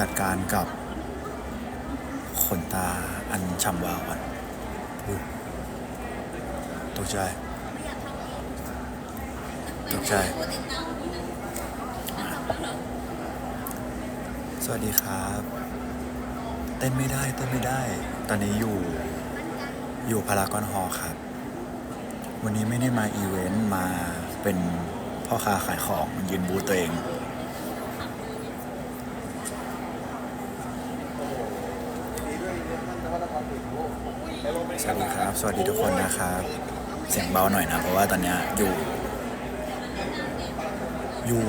จัดการกับขนตาอันฉ่ำวาวก่อนตกใจตกใจ สวัสดีครับ เต้นไม่ได้เต้นไม่ได้ ตอนนี้อยู่อยู่พารากอนฮอล์ครับ วันนี้ไม่ได้มาอีเวนต์มาเป็นพ่อค้าขายของยืนบูตัวเอง สวั สวัสดีทุกคนนะครับ เสียงเบาหน่อยนะ เพราะว่าตอนนี้อยู่ อยู่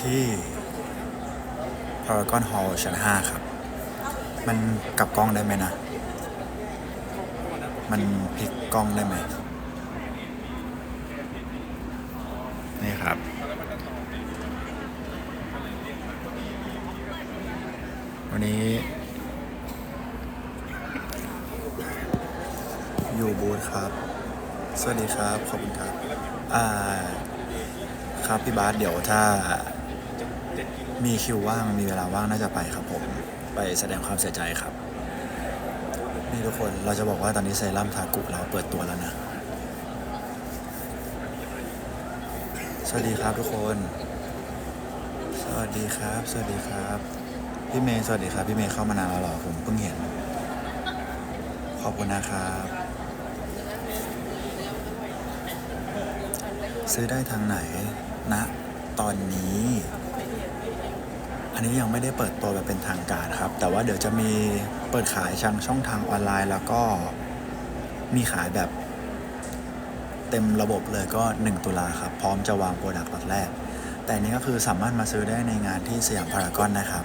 ที่พารากอนฮอลล์ชั้น 5 ครับ มันกลับกล้องได้ไหมนะ มันพลิกกล้องได้ไหมนี่ครับวันนี้ อยู่บูธ ครับ สวัสดีครับ ขอบคุณครับ อ่า ครับพี่บาสเดี๋ยวถ้ามีคิวว่าง มีเวลาว่างน่าจะไปครับผม ไปแสดงความเสียใจครับ นี่ทุกคน เราจะบอกว่าตอนนี้เซรั่มทากุเราเปิดตัวแล้วนะ สวัสดีครับทุกคน สวัสดีครับ สวัสดีครับ พี่เมย์สวัสดีครับ พี่เมย์เข้ามานานแล้วหรอ ผมเพิ่งเห็น ขอบคุณนะครับ ซื้อได้ทางไหนณนะตอนนี้ อันนี้ยังไม่ได้เปิดตัวแบบเป็นทางการครับ แต่ว่าเดี๋ยวจะมีเปิดขายช่างช่องทางออนไลน์ แล้วก็มีขายแบบเต็มระบบเลยก็ 1 ตุลาครับ พร้อมจะวางโปรดักต์ล็อตแรก แต่อันนี้ก็คือสามารถมาซื้อได้ในงานที่สยามพารากอนนะครับ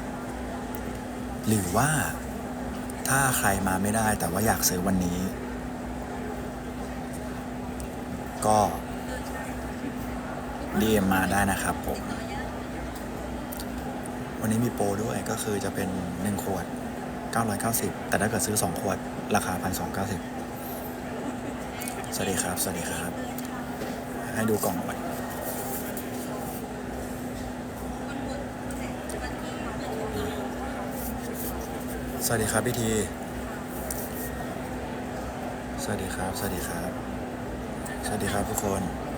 หรือว่าถ้าใครมาไม่ได้แต่ว่าอยากซื้อวันนี้ ก็ DM มาได้นะครับผม วันนี้มีโปรด้วยก็คือจะเป็น 1 ขวด 990 แต่ถ้าเกิดซื้อ 2 ขวด ราคา 1,290 สวัสดีครับ สวัสดีครับ ให้ดูกล่องก่อนสวัสดีครับพี่ที สวัสดีครับ สวัสดีครับ สวัสดีครับทุกคน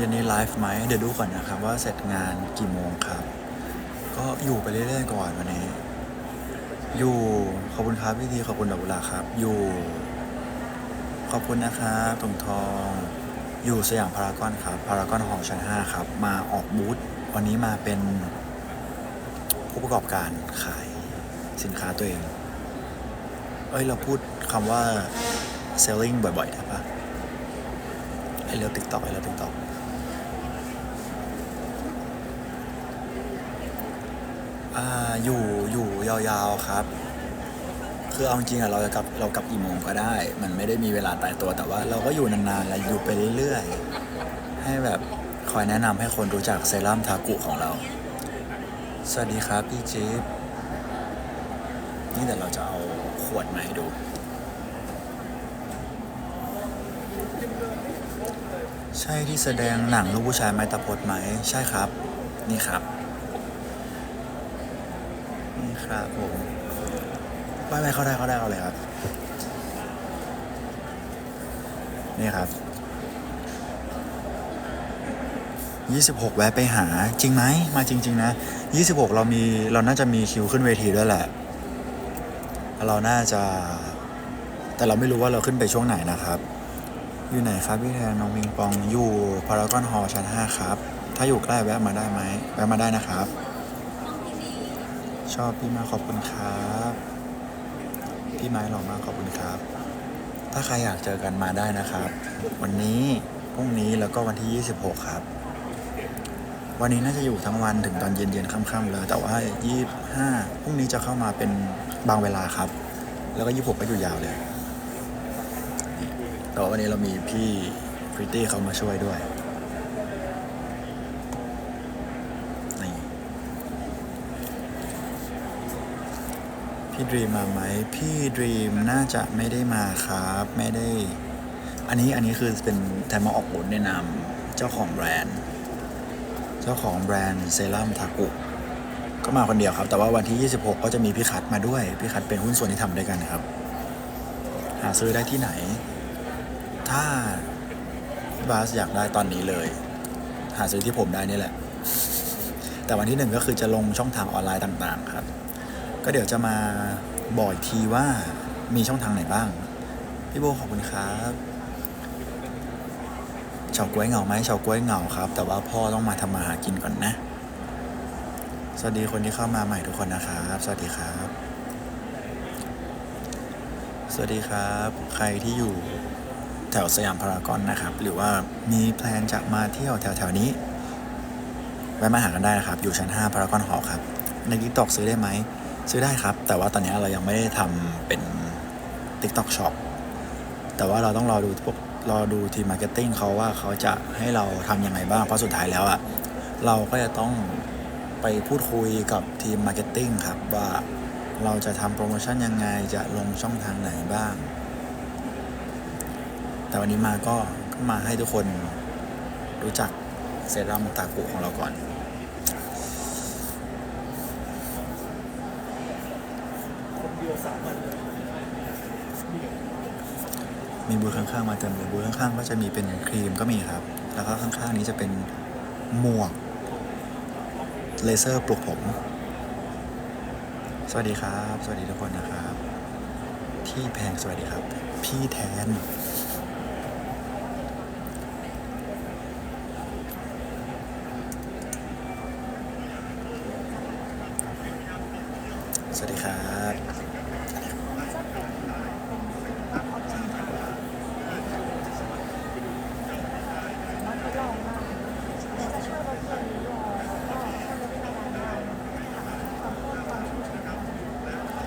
ย็นนี้ไลฟ์ไหมเดี๋ยวดูก่อนนะครับว่าเสร็จงานกี่โมงครับ ก็อยู่ไปเรื่อยๆก่อนวันนี้ อยู่ขอบคุณครับพี่ทีขอบคุณดอกุลาครับ อยู่ ขอบคุณนะครับตรงทอง อยู่สยามพารากอนครับพารากอนหอชั้น5ครับ มาออกบูธวันนี้มาเป็นผู้ประกอบการขายสินค้าตัวเอง เอ้ย เราพูดคำว่า selling บ่อยๆได้ปะไอเรื่องติ๊กต็อกไอเรื่องติ๊กต็อก อ่าอยู่อยู่ยาวๆครับ คือเอาจริงๆอะเราจะกลับเรากลับกี่โมงก็ได้ มันไม่ได้มีเวลาตายตัวแต่ว่า เราก็อยู่นานๆแล้วอยู่ไปเรื่อยๆ ให้แบบคอยแนะนำให้คนรู้จักเซรั่มทากุของเรา สวัสดีครับพี่จิ๊บนี่เดี๋ยวเราจะเอาขวดมาให้ดู ใช่ที่แสดงหนังลูกผู้ชายไม้ตะพดไหม ใช่ครับ นี่ครับ นี่ครับผมไม่ไม่เข้าได้เข้าได้เอาเลยครับ นี่ครับ26 แวะไปหาจริงไหมมาจริง ๆ นะ 26 เรามีเราน่าจะมีคิวขึ้นเวทีด้วยแหละ เราน่าจะ แต่เราไม่รู้ว่าเราขึ้นไปช่วงไหนนะครับ อยู่ไหนครับพี่แทนน้องปิงปองอยู่พารากอนฮอลชั้น 5 ครับ ถ้าอยู่ใกล้แวะมาได้ไหมแวะมาได้นะครับ ชอบพี่มาขอบคุณครับพี่ไม้หล่อมากขอบคุณครับ ถ้าใครอยากเจอกันมาได้นะครับ วันนี้พรุ่งนี้แล้วก็วันที่ 26 ครับ วันนี้น่าจะอยู่ทั้งวันถึงตอนเย็นๆค่ำๆเลย แต่ว่า 25พรุ่งนี้จะเข้ามาเป็นบางเวลาครับ แล้วก็26ก็อยู่ยาวเลยแต่ว่าวันนี้เรามีพี่พริตตี้เขามาช่วยด้วยนี่ พี่ดรีมมาไหมพี่ดรีมน่าจะไม่ได้มาครับ ไม่ได้ อันนี้อันนี้คือเป็นแทนมาออกบทในะนามเจ้าของแบรนด์ เจ้าของแบรนด์เซรั่มทากุก็มาคนเดียวครับ แต่ว่าวันที่ 26 ก็จะมีพี่คัทมาด้วย พี่คัทเป็นหุ้นส่วนที่ทำด้วยกันครับ หาซื้อได้ที่ไหน ถ้าบาสอยากได้ตอนนี้เลย หาซื้อที่ผมได้นี่แหละ แต่วันที่หนึ่งก็คือจะลงช่องทางออนไลน์ต่าง ๆ ครับ ก็เดี๋ยวจะมาบอกอีกทีว่ามีช่องทางไหนบ้าง พี่โบขอบคุณครับเฉาก๊วยเหงาไหมเฉาก๊วยเหงาครับ แต่ว่าพ่อต้องมาทำมาหากินก่อนนะ สวัสดีคนที่เข้ามาใหม่ทุกคนนะครับ สวัสดีครับ สวัสดีครับ ใครที่อยู่แถวสยามพารากอนนะครับ หรือว่ามีแพลนจะมาเที่ยวแถวๆนี้แวะมาหากันได้นะครับ อยู่ชั้น 5 พารากอนหอครับ ใน TikTok ซื้อได้ไหม ซื้อได้ครับ แต่ว่าตอนนี้เรายังไม่ได้ทำเป็น TikTok Shop แต่ว่าเราต้องรอดูพวกรอดูทีมมาร์เก็ตติ้งเขาว่าเขาจะให้เราทำยังไงบ้าง เพราะสุดท้ายแล้วอะเราก็จะต้องไปพูดคุยกับทีมมาร์เก็ตติ้งครับ ว่าเราจะทำโปรโมชั่นยังไงจะลงช่องทางไหนบ้าง แต่วันนี้มาก็ก็มาให้ทุกคนรู้จักเซรั่มตากุของเราก่อน มีบูธข้างๆมาเต็มเลยบูธข้างๆก็จะมีเป็นครีมก็มีครับ แล้วก็ข้างๆนี้จะเป็นหมวกเลเซอร์ปลุกผม สวัสดีครับ สวัสดีทุกคนนะครับ ที่แพงสวัสดีครับ พี่แทน สวัสดีครับ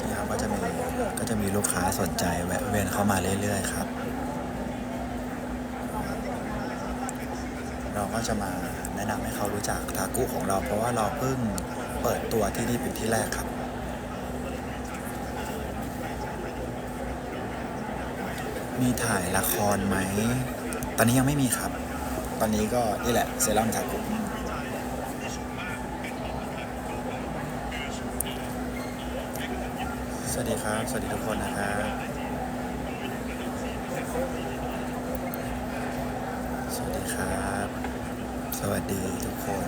นี่ครับก็จะมีก็จะมีลูกค้าสนใจแวะเวียนเข้า เรื่อยๆครับ เราก็จะมาแนะนำให้เขารู้จักทากุของเรา เพราะว่าเราเพิ่งเปิดตัวที่นี่เป็นที่แรกครับมีถ่ายละครไหม ตอนนี้ยังไม่มีครับ ตอนนี้ก็นี่แหละเซรั่มทากุสวัสดีครับ สวัสดีทุกคนนะครับ สวัสดีครับ สวัสดีทุกคน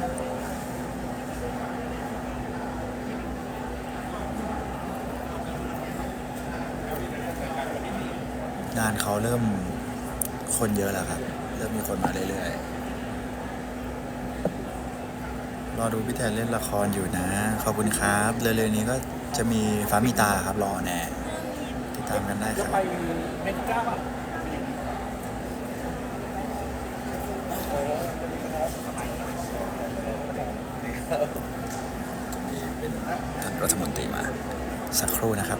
งานเขาเริ่มคนเยอะแล้วครับ เริ่มมีคนมาเรื่อยๆ รอดูพี่แทนเล่นละครอยู่นะ ขอบคุณครับ เร็วๆนี้ก็จะมีฟ้ามีตาครับรอแน่ติดตามกันได้ครับ ไปเมกาป่ะ ท่าน รัฐมนตรีมาสักครู่นะครับ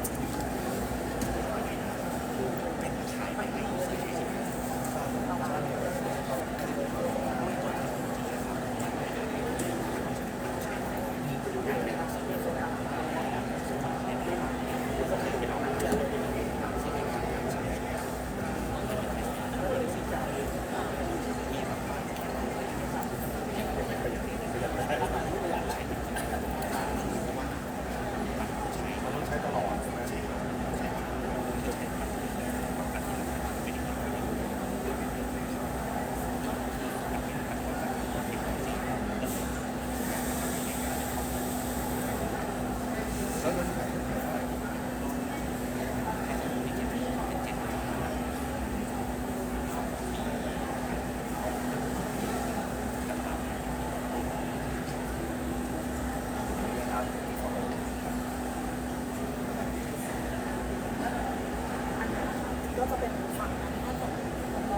ก็จะเป็นฝั่งนั้นถ้าตกแล้วก็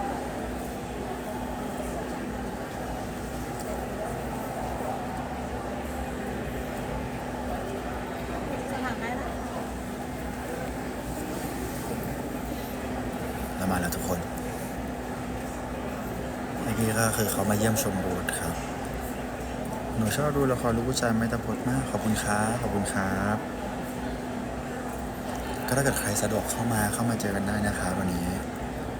สถานได้ละ แล้วมาแล้วทุกคน เมื่อกี้ก็คือเขามาเยี่ยมชมบูธครับ หนูชอบดูละครลูกผู้ชายไม่ตะพดมาก ขอบคุณครับขอบคุณครับ ก็ถ้าเกิดใครสะดวกเข้ามาเข้ามาเจอกันได้นะครับวันนี้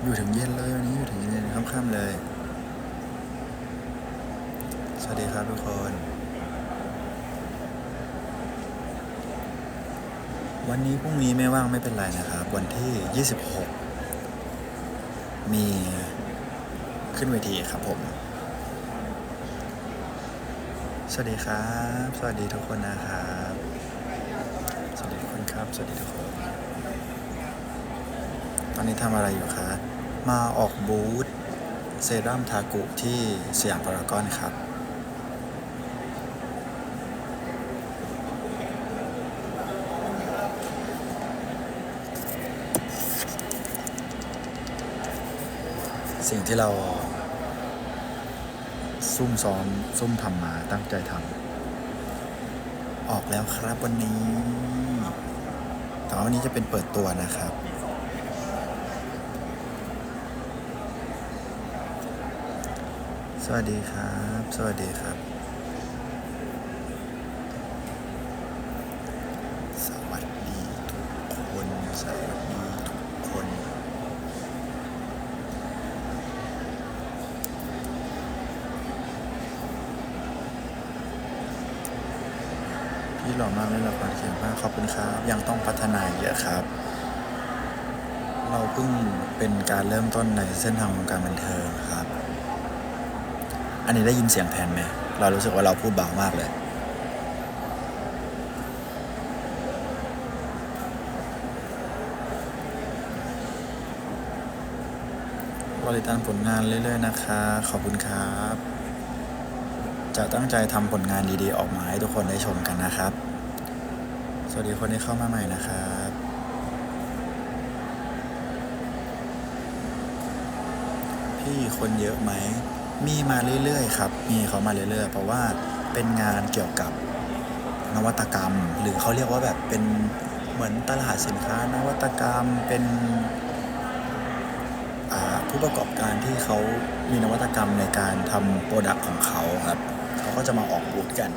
อยู่ถึงเย็นเลยวันนี้อยู่ถึงเย็นค่ำๆเลย สวัสดีครับทุกคนวันนี้พรุ่งนี้ไม่ว่างไม่เป็นไรนะครับ วันที่ 26 มี ขึ้นเวทีครับผม สวัสดีครับ สวัสดีทุกคนนะครับ สวัสดีทุกคนครับ สวัสดีทุกคน ตอนนี้ทำอะไรอยู่คะ มาออกบูธเซรั่มทากุที่สยามพารากอนครับ สิ่งที่เราซุ่มซ้อมซุ่มทำมาตั้งใจทำออกแล้วครับวันนี้แต่วันนี้จะเป็นเปิดตัวนะครับ สวัสดีครับ สวัสดีครับ สวัสดีทุกคนสวัสดีทุกคน พี่หล่อมาเขียนมากขอบคุณครับ ยังต้องพัฒนาเยอะครับ เราเพิ่งเป็นการเริ่มต้นในเส้นทางวงการบันเทิงครับ อันนี้ได้ยินเสียงแทนไหมเรารู้สึกว่าเราพูดเบามากเลยรอติดตามผลงานเรื่อยๆนะคะ ขอบคุณครับ จะตั้งใจทำผลงานดีๆออกมาให้ทุกคนได้ชมกันนะครับ วัสดีคนที่เข้ามาใหม่นะครับพี่คนเยอะไหม มีมาเรื่อยๆครับ มีเขามาเรื่อยๆ เพราะว่าเป็นงานเกี่ยวกับนวัตกรรม หรือเขาเรียกว่าแบบเป็นเหมือนตลาดสินค้านวัตกรรมเป็นผู้ประกอบการที่เขามีนวัตกรรมในการทำโปรดักต์ของเขาครับ เขาก็จะมาออกบูธกัน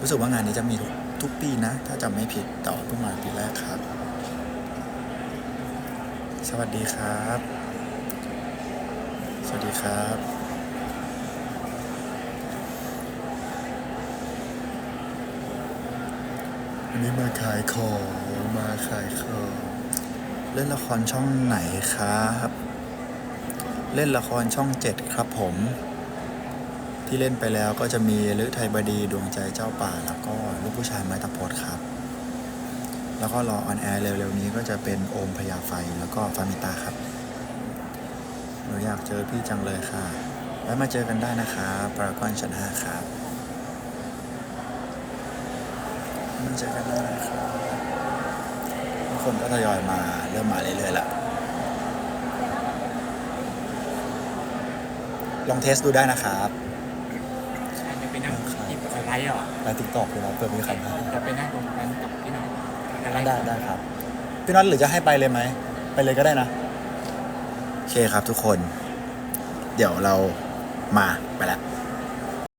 รู้สึกว่างานนี้จะมีทุก ทุกปีนะ ถ้าจำไม่ผิดแต่ว่าเพิ่งมาปีแรกครับ สวัสดีครับ สวัสดีครับวันนี้มาขายของมาขายของเล่นละครช่องไหนครับเล่นละครช่องเจ็ดครับผม ที่เล่นไปแล้วก็จะมีฤทัยบดีดวงใจเจ้าป่าแล้วก็ ผู้ชายไม้ตะพดครับ แล้วก็รอออนแอร์เร็วๆนี้ก็จะเป็นโอมพยาไฟแล้วก็ฟามิตาครับหนูอยากเจอพี่จังเลยค่ะ ไว้มาเจอกันได้นะครับปรากอนชั้นห้าครับมาเจอกันได้นะครับทุกคนก็ทยอยมาเริ่มมาเรื่อยๆละลองเทสดูได้นะครับจะ ไปนั่งที่อะไรเหรอไลน์ติ๊กต็อกเลยนะเผื่อมีใครมาจะไปนั่งตรงนั้นกับพี่หน่อยอะไรได้ได้ครับ พี่น็อตหรือจะให้ไปเลยไหม ไปเลยก็ได้นะโอเคครับทุกคน เดี๋ยวเรามาไปแล้ว